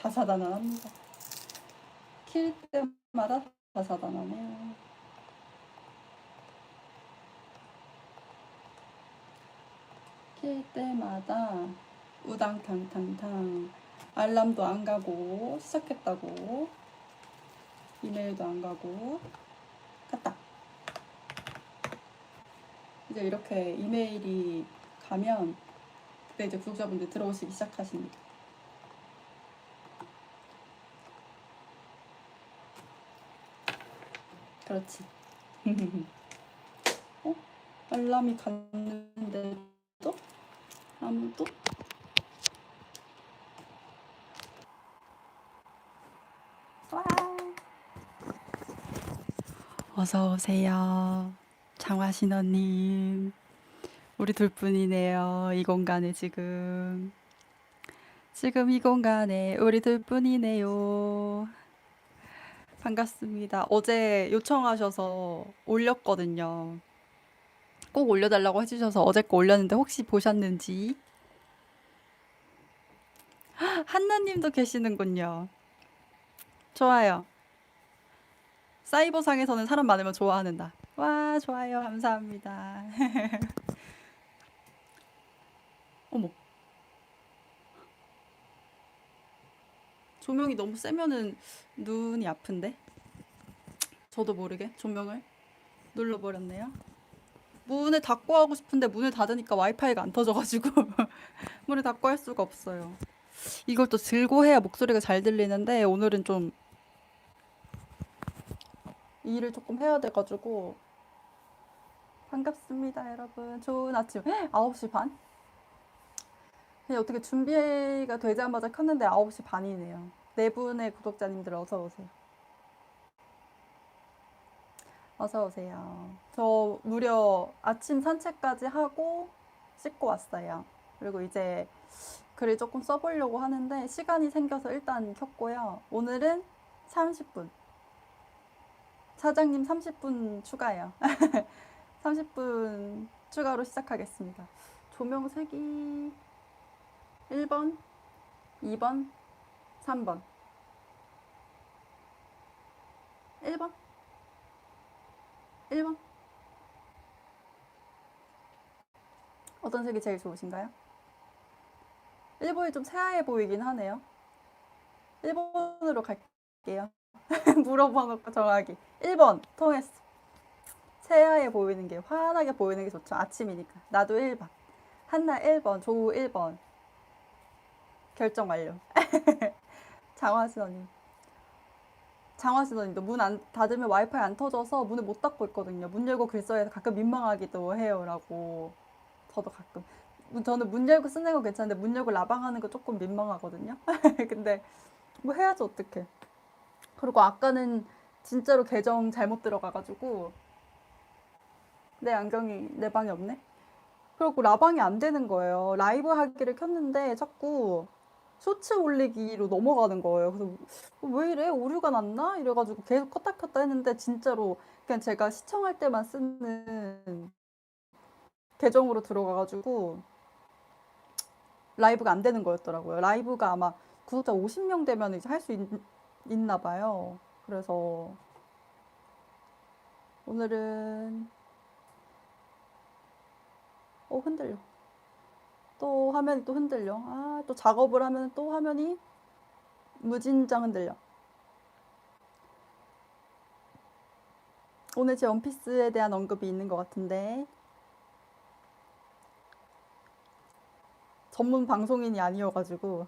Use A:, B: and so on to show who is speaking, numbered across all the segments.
A: 다사다난합니다. 킬 때마다 다사다난해요. 킬 때마다 우당탕탕탕 알람도 안 가고 시작했다고 이메일도 안 가고 갔다. 이제 이렇게 이메일이 가면 그때 이제 구독자분들 들어오시기 시작하십니다. 그렇지. 어? 알람이 갔는데 또 아무도 와. 어서 오세요. 장화신호님. 우리 둘 뿐이네요. 이 공간에 지금. 지금 이 공간에 우리 둘 뿐이네요. 반갑습니다. 어제 요청하셔서 올렸거든요. 꼭 올려달라고 해주셔서 어제 거 올렸는데 혹시 보셨는지? 한나님도 계시는군요. 좋아요. 사이버상에서는 사람 많으면 좋아하는다. 와, 좋아요. 감사합니다. 어머. 조명이 너무 세면은 눈이 아픈데? 저도 모르게 조명을 눌러버렸네요. 문을 닫고 하고 싶은데 문을 닫으니까 와이파이가 안 터져가지고 문을 닫고 할 수가 없어요. 이걸 또 들고 해야 목소리가 잘 들리는데 오늘은 좀 일을 조금 해야 돼가지고 반갑습니다 여러분 좋은 아침 9시 반? 그냥 어떻게 준비가 되자마자 켰는데 9시 반이네요 네 분의 구독자님들 어서 오세요. 어서 오세요. 저 무려 아침 산책까지 하고 씻고 왔어요. 그리고 이제 글을 조금 써보려고 하는데 시간이 생겨서 일단 켰고요. 오늘은 30분. 사장님 30분 추가요. 30분 추가로 시작하겠습니다. 조명 색이 1번, 2번, 3번. 1번? 1번? 어떤 색이 제일 좋으신가요? 1번이 좀 새하얘 보이긴 하네요. 1번으로 갈게요. 물어봐놓고 정하기. 1번 통했어. 새하얘 보이는 게 환하게 보이는 게 좋죠. 아침이니까. 나도 1번. 한나 1번, 조우 1번. 결정 완료. 장화신언님. 장화신언님도 문 안 닫으면 와이파이 안 터져서 문을 못 닫고 있거든요. 문 열고 글 써야 가끔 민망하기도 해요라고. 저도 가끔. 저는 문 열고 쓰는 거 괜찮은데 문 열고 라방하는 거 조금 민망하거든요. 근데 뭐 해야지 어떡해. 그리고 아까는 진짜로 계정 잘못 들어가가지고 내 안경이 내 방에 없네. 그리고 라방이 안 되는 거예요. 라이브 하기를 켰는데 자꾸 쇼츠 올리기로 넘어가는 거예요. 그래서 왜 이래? 오류가 났나? 이래가지고 계속 껐다 켰다 했는데 진짜로 그냥 제가 시청할 때만 쓰는 계정으로 들어가가지고 라이브가 안 되는 거였더라고요. 라이브가 아마 구독자 50명 되면 이제 할 수 있나 봐요. 그래서 오늘은 어 흔들려. 또 화면이 또 흔들려. 아, 또 작업을 하면 또 화면이 무진장 흔들려. 오늘 제 원피스에 대한 언급이 있는 것 같은데 전문 방송인이 아니어가지고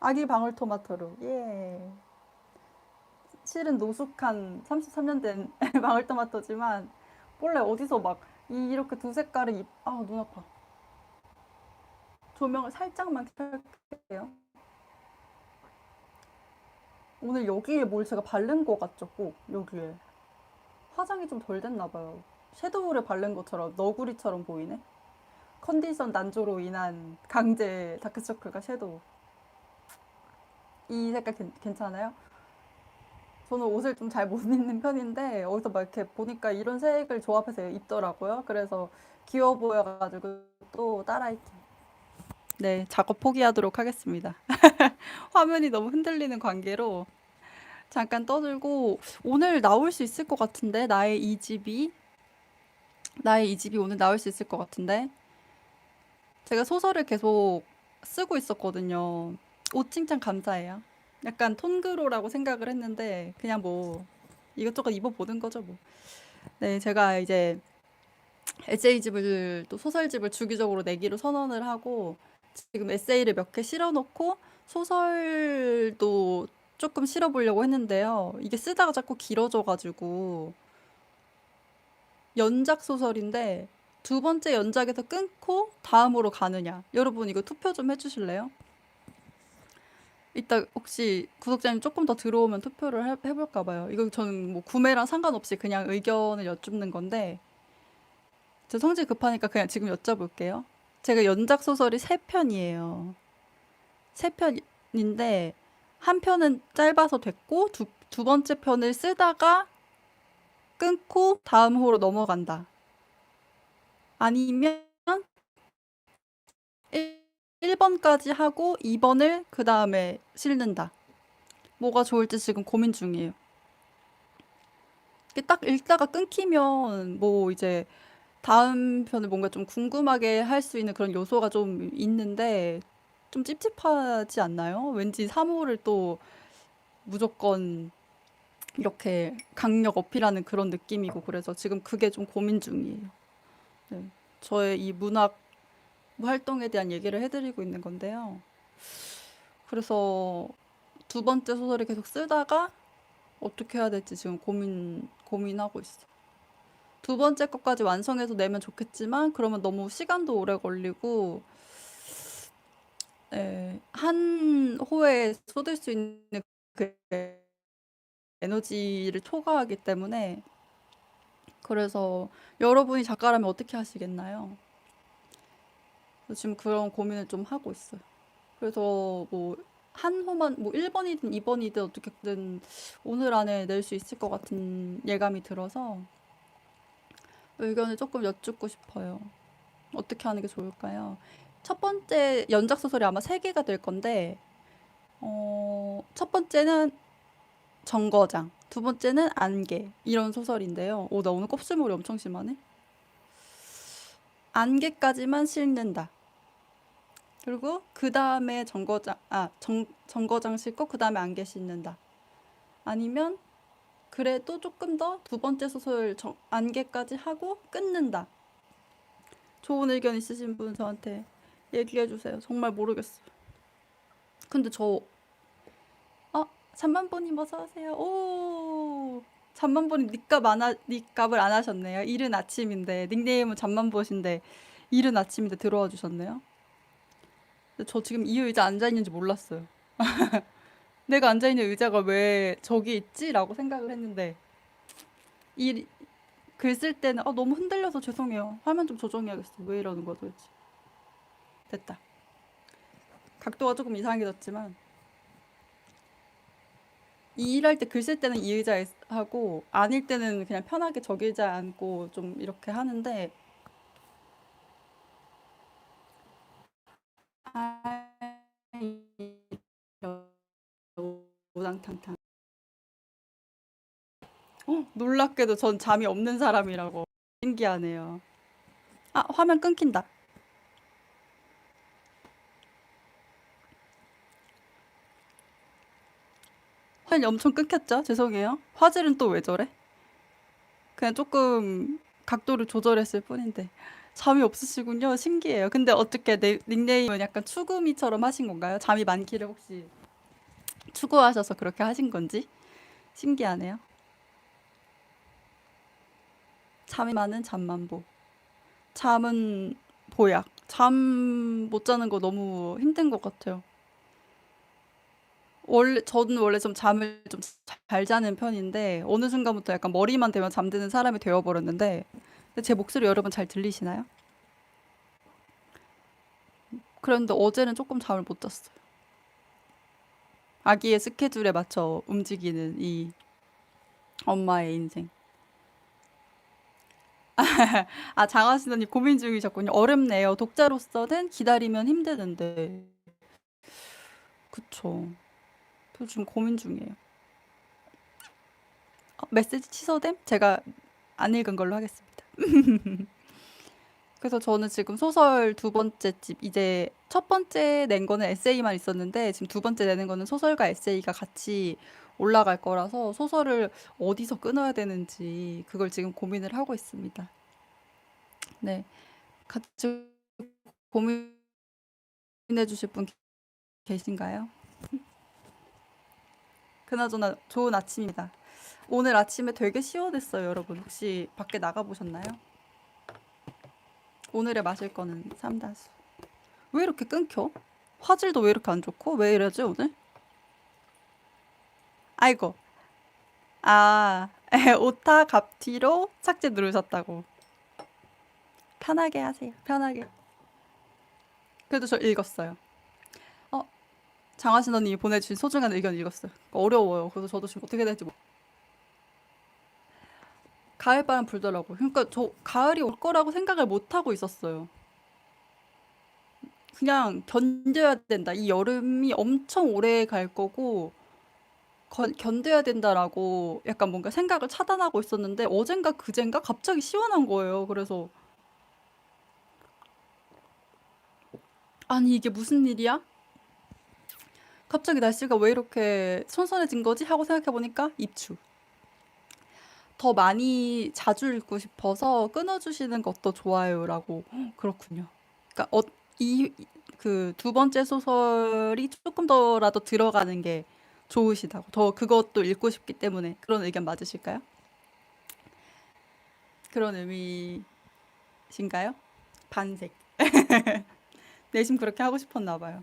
A: 아기 방울토마토로 예. 실은 노숙한 33년 된 방울토마토지만 원래 어디서 막 이- 이렇게 두 색깔을 입... 아, 눈 아파. 조명을 살짝만 켤게요. 오늘 여기에 뭘 제가 바른 것 같죠? 꼭 여기에. 화장이 좀 덜 됐나 봐요. 섀도우를 바른 것처럼 너구리처럼 보이네. 컨디션 난조로 인한 강제 다크서클과 섀도우. 이 색깔 괜, 괜찮아요? 저는 옷을 좀 잘 못 입는 편인데 어디서 막 이렇게 보니까 이런 색을 조합해서 입더라고요. 그래서 귀여워 보여가지고 또 따라 입기. 네, 작업 포기하도록 하겠습니다. 화면이 너무 흔들리는 관계로 잠깐 떠들고 오늘 나올 수 있을 것 같은데 나의 이 집이 나의 이 집이 오늘 나올 수 있을 것 같은데 제가 소설을 계속 쓰고 있었거든요. 옷 칭찬 감사해요. 약간 톤그로라고 생각을 했는데 그냥 뭐 이것저것 입어보는 거죠 뭐. 네, 제가 이제 에세이집을 또 소설집을 주기적으로 내기로 선언을 하고 지금 에세이를 몇 개 실어놓고 소설도 조금 실어보려고 했는데요. 이게 쓰다가 자꾸 길어져가지고 연작 소설인데 두 번째 연작에서 끊고 다음으로 가느냐. 여러분 이거 투표 좀 해주실래요? 이따 혹시 구독자님 조금 더 들어오면 투표를 해, 해볼까 봐요. 이거 저는 뭐 구매랑 상관없이 그냥 의견을 여쭙는 건데 저 성질 급하니까 그냥 지금 여쭤볼게요. 제가 연작 소설이 세 편이에요. 세 편인데 한 편은 짧아서 됐고 두, 두 번째 편을 쓰다가 끊고 다음 호로 넘어간다. 아니면 1, 번까지 하고 2번을 그 다음에 실는다. 뭐가 좋을지 지금 고민 중이에요. 딱 읽다가 끊기면 뭐 이제 다음 편을 뭔가 좀 궁금하게 할 수 있는 그런 요소가 좀 있는데 좀 찝찝하지 않나요? 왠지 3호를 또 무조건 이렇게 강력 어필하는 그런 느낌이고 그래서 지금 그게 좀 고민 중이에요. 네. 저의 이 문학 활동에 대한 얘기를 해드리고 있는 건데요. 그래서 두 번째 소설을 계속 쓰다가 어떻게 해야 될지 지금 고민, 고민하고 있어요. 두 번째 것까지 완성해서 내면 좋겠지만 그러면 너무 시간도 오래 걸리고 예, 한 호에 쏟을 수 있는 그 에너지를 초과하기 때문에 그래서 여러분이 작가라면 어떻게 하시겠나요? 지금 그런 고민을 좀 하고 있어요. 그래서 뭐 한 호만 뭐 1번이든 2번이든 어떻게든 오늘 안에 낼 수 있을 것 같은 예감이 들어서 의견을 조금 여쭙고 싶어요. 어떻게 하는 게 좋을까요? 첫 번째 연작 소설이 아마 세 개가 될 건데, 어, 첫 번째는 정거장, 두 번째는 안개 이런 소설인데요. 오, 나 오늘 kop수물이 엄청 심하네. 안개까지만 싣는다. 그리고 그 다음에 정거장, 아, 정, 정거장 싣고 그 다음에 안개 싣는다. 아니면 그래도 조금 더 두 번째 소설 정, 안개까지 하고 끊는다. 좋은 의견 있으신 분 저한테 얘기해 주세요. 정말 모르겠어요. 근데 저, 어, 잠만보님 어서 오세요. 오, 잠만보님 닉값 안 하, 닉값을 안 하셨네요. 이른 아침인데 닉네임은 잠만보신데 이른 아침인데 들어와 주셨네요. 저 지금 이 의자 앉아 있는지 몰랐어요. 내가 앉아 있는 의자가 왜 저기 있지? 라고 생각을 했는데 이 글 쓸 때는 아, 너무 흔들려서 죄송해요. 화면 좀 조정해야겠어. 왜 이러는 거야 도대체. 됐다. 각도가 조금 이상해졌지만 이 일할 때 글 쓸 때는 이 의자에 하고 아닐 때는 그냥 편하게 저기 의자에 앉고 좀 이렇게 하는데 우당탕탕. 어, 놀랍게도 전 잠이 없는 사람이라고 신기하네요. 아, 화면 끊긴다. 화면이 엄청 끊겼죠? 죄송해요. 화질은 또 왜 저래? 그냥 조금 각도를 조절했을 뿐인데 잠이 없으시군요. 신기해요. 근데 어떻게 내 닉네임은 약간 추구미처럼 하신 건가요? 잠이 많기를 혹시 추구하셔서 그렇게 하신 건지 신기하네요. 잠이 많은 잠만보. 잠은 보약. 잠 못 자는 거 너무 힘든 것 같아요. 원래 저는 원래 좀 잠을 좀 잘 자는 편인데 어느 순간부터 약간 머리만 대면 잠드는 사람이 되어 버렸는데 제 목소리 여러분 잘 들리시나요? 그런데 어제는 조금 잠을 못 잤어요. 아기의 스케줄에 맞춰 움직이는 이 엄마의 인생. 아, 장하신 언니 고민 중이셨군요. 어렵네요. 독자로서는 기다리면 힘드는데. 그쵸. 저 지금 고민 중이에요. 어, 메시지 취소됨? 제가 안 읽은 걸로 하겠습니다. 그래서 저는 지금 소설 두 번째 집, 이제 첫 번째 낸 거는 에세이만 있었는데, 지금 두 번째 내는 거는 소설과 에세이가 같이 올라갈 거라서 소설을 어디서 끊어야 되는지 그걸 지금 고민을 하고 있습니다. 네. 같이 고민해 주실 분 계신가요? 그나저나 좋은 아침입니다. 오늘 아침에 되게 시원했어요, 여러분. 혹시 밖에 나가 보셨나요? 오늘의 마실 거는 삼다수. 왜 이렇게 끊겨? 화질도 왜 이렇게 안 좋고? 왜 이러지, 오늘? 아이고. 아, 오타 갑티로 착지 누르셨다고. 편하게 하세요. 편하게. 그래도 저 읽었어요. 어, 장하신 언니 보내주신 소중한 의견 읽었어요. 어려워요. 그래서 저도 지금 어떻게 될지 모르. 가을바람 불더라고요. 그러니까 저 가을이 올 거라고 생각을 못 하고 있었어요. 그냥 견뎌야 된다. 이 여름이 엄청 오래 갈 거고 건- 견뎌야 된다라고 약간 뭔가 생각을 차단하고 있었는데 어젠가 그젠가 갑자기 시원한 거예요. 그래서 아니 이게 무슨 일이야? 갑자기 날씨가 왜 이렇게 선선해진 거지? 하고 생각해 보니까 입추. 더 많이 자주 읽고 싶어서 끊어 주시는 것도 좋아요라고 그렇군요. 그러니까 어, 이그 두 번째 소설이 조금 더라도 들어가는 게 좋으시다고 더 그것도 읽고 싶기 때문에 그런 의견 맞으실까요? 그런 의미신가요? 반색. 내심 그렇게 하고 싶었나 봐요.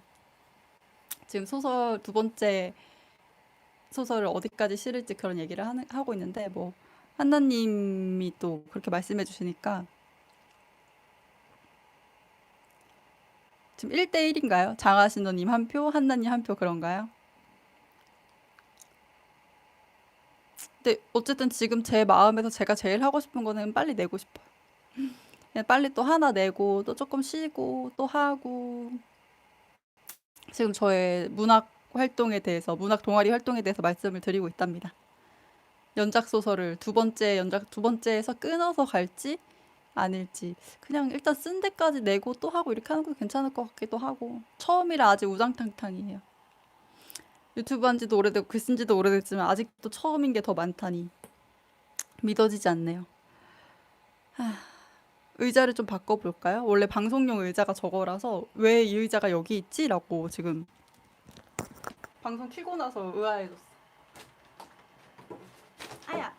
A: 지금 소설 두 번째 소설을 어디까지 실을지 그런 얘기를 하는, 하고 있는데 뭐 한나님이 또 그렇게 말씀해 주시니까 지금 1대 1인가요? 장하신도님 한 표, 한나님 한 표 그런가요? 근데 어쨌든 지금 제 마음에서 제가 제일 하고 싶은 거는 빨리 내고 싶어요. 빨리 또 하나 내고 또 조금 쉬고 또 하고 지금 저의 문학 활동에 대해서 문학 동아리 활동에 대해서 말씀을 드리고 있답니다. 연작 소설을 두 번째 연작 두 번째에서 끊어서 갈지 아닐지 그냥 일단 쓴 데까지 내고 또 하고 이렇게 하는 거 괜찮을 것 같기도 하고 처음이라 아직 우당탕탕이에요. 유튜브 한 지도 오래되고 글 쓴 지도 오래됐지만 아직도 처음인 게 더 많다니 믿어지지 않네요. 하, 의자를 좀 바꿔볼까요? 원래 방송용 의자가 저거라서 왜 이 의자가 여기 있지? 라고 지금 방송 키고 나서 의아해졌어. 아야.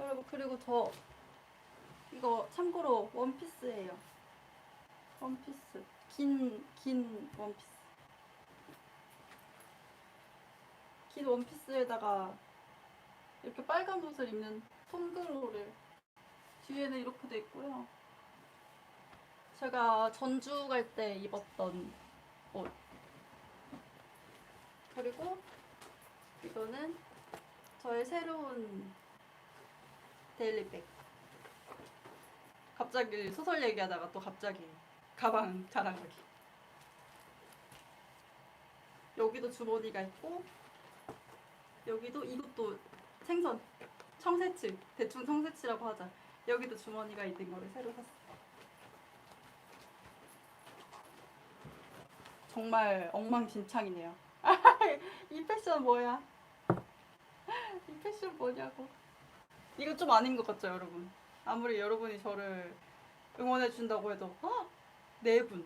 A: 여러분 그리고 저 이거 참고로 원피스예요. 원피스 긴긴 원피스. 긴 원피스에다가 이렇게 빨간 옷을 입는 톰그로를 뒤에는 이렇게 돼 있고요. 제가 전주 갈 때 입었던 옷. 그리고 이거는 저의 새로운 데일리백. 갑자기 소설 얘기하다가 또 갑자기 가방 자랑하기. 여기도 주머니가 있고 여기도 이것도 생선 청새치 대충 청새치라고 하자. 여기도 주머니가 있는 거를 새로 샀어. 정말 엉망진창이네요. 이 패션 뭐야? 이 패션 뭐냐고. 이거 좀 아닌 것 같죠, 여러분? 아무리 여러분이 저를 응원해 준다고 해도 어? 네 분.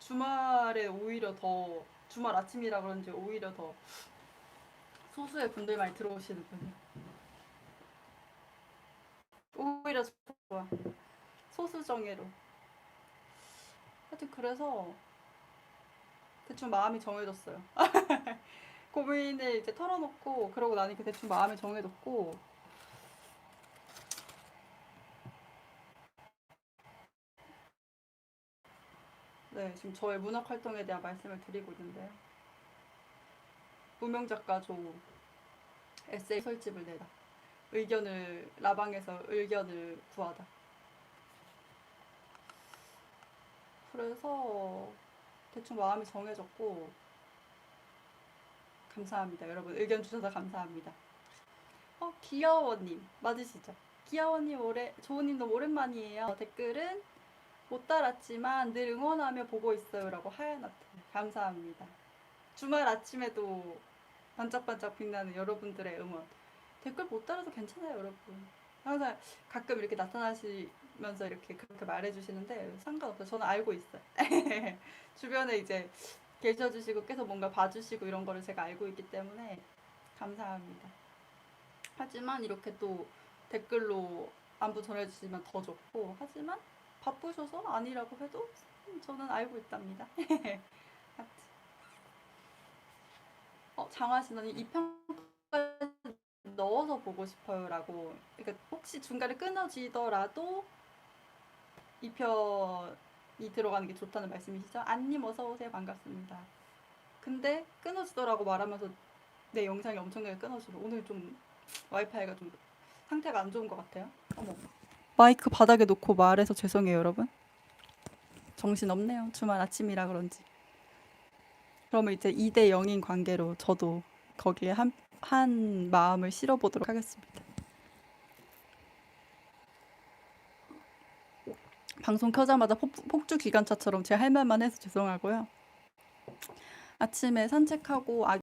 A: 주말에 오히려 더 주말 아침이라 그런지 오히려 더 소수의 분들 많이 들어오시는군요. 오히려 좋아. 소수 정예로. 하여튼 그래서 대충 마음이 정해졌어요. 고민을 이제 털어놓고 그러고 나니까 대충 마음이 정해졌고 네, 지금 저의 문학 활동에 대한 말씀을 드리고 있는데요. 무명 작가 조 에세이 설집을 내다. 의견을 라방에서 의견을 구하다. 그래서 대충 마음이 정해졌고 감사합니다. 여러분 의견 주셔서 감사합니다. 어 귀여워님 맞으시죠? 귀여워님 오래 조우님도 오랜만이에요. 댓글은 못 달았지만 늘 응원하며 보고 있어요라고 하얀 하트 감사합니다. 주말 아침에도 반짝반짝 빛나는 여러분들의 응원 댓글 못 달아도 괜찮아요 여러분. 항상 가끔 이렇게 나타나시면서 이렇게 그렇게 말해주시는데 상관없어요. 저는 알고 있어요. 주변에 이제 계셔주시고 계속 뭔가 봐주시고 이런 거를 제가 알고 있기 때문에 감사합니다. 하지만 이렇게 또 댓글로 안부 전해주시면 더 좋고 하지만 바쁘셔서 아니라고 해도 저는 알고 있답니다. 어, 장하신언니 이 편까지 넣어서 보고 싶어요라고. 그러니까 혹시 중간에 끊어지더라도 이 편이 들어가는 게 좋다는 말씀이시죠? 안님 어서 오세요 반갑습니다. 근데 끊어지더라고 말하면서 내 영상이 엄청나게 끊어지고 오늘 좀 와이파이가 좀 상태가 안 좋은 것 같아요. 어머. 마이크 바닥에 놓고 말해서 죄송해요, 여러분. 정신 없네요. 주말 아침이라 그런지. 그러면 이제 2대 0인 관계로 저도 거기에 한, 한 마음을 실어보도록 하겠습니다. 방송 켜자마자 폭, 폭주 기관차처럼 제 할 말만 해서 죄송하고요. 아침에 산책하고 아,